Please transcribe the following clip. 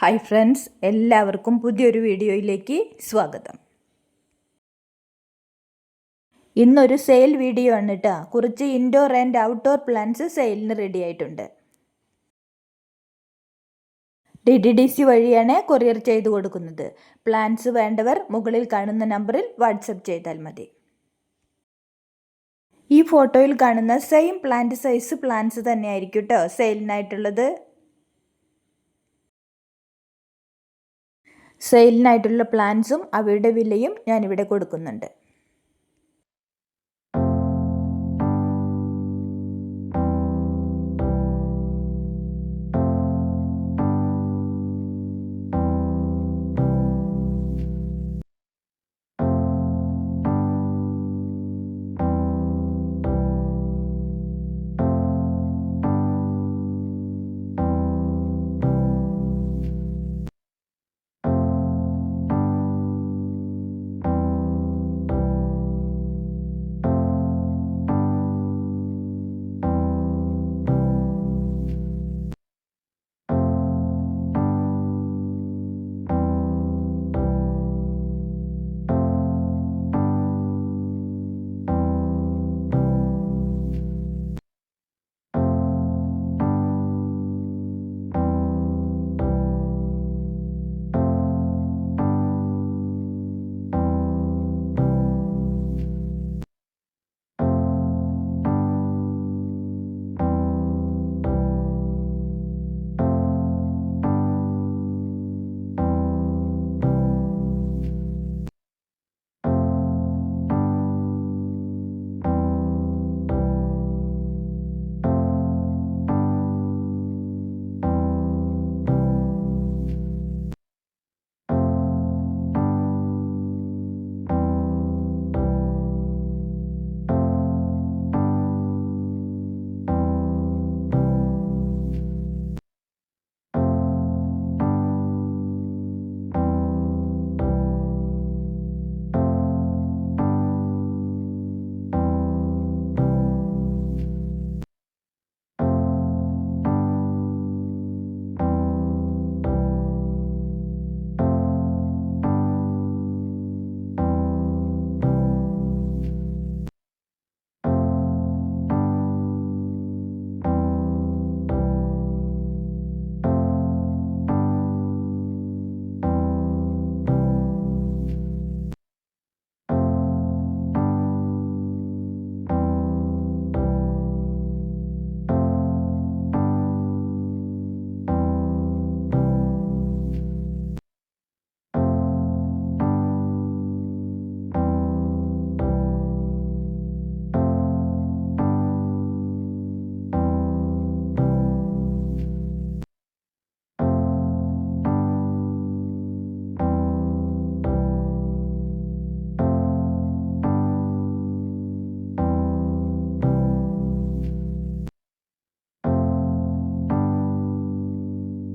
Hi friends എല്ലാവർക്കും പുതിയൊരു വീഡിയോയിലേക്ക് സ്വാഗതം. ഇന്നൊരു സെയിൽ വീഡിയോ ആണ് കേട്ടോ കുറച്ച് ഇൻഡോർ ആൻഡ് ഔട്ട്ഡോർ പ്ലാന്റ്സ് സെയിലിന് റെഡി ആയിട്ടുണ്ട്. ഡി ഡി ഡി സി വഴിയാണ് കൊറിയർ ചെയ്തു കൊടുക്കുന്നത്. പ്ലാന്റ്സ് വേണ്ടവർ മുകളിൽ കാണുന്ന നമ്പറിൽ വാട്സപ്പ് ചെയ്താൽ മതി. ഈ ഫോട്ടോയിൽ കാണുന്ന സെയിം പ്ലാന്റ് സൈസ് പ്ലാന്റ്സ് തന്നെയായിരിക്കും കേട്ടോ സെയിലിനായിട്ടുള്ളത്. സെയിലിനായിട്ടുള്ള പ്ലാൻസും അവയുടെ വിലയും ഞാനിവിടെ കൊടുക്കുന്നുണ്ട്.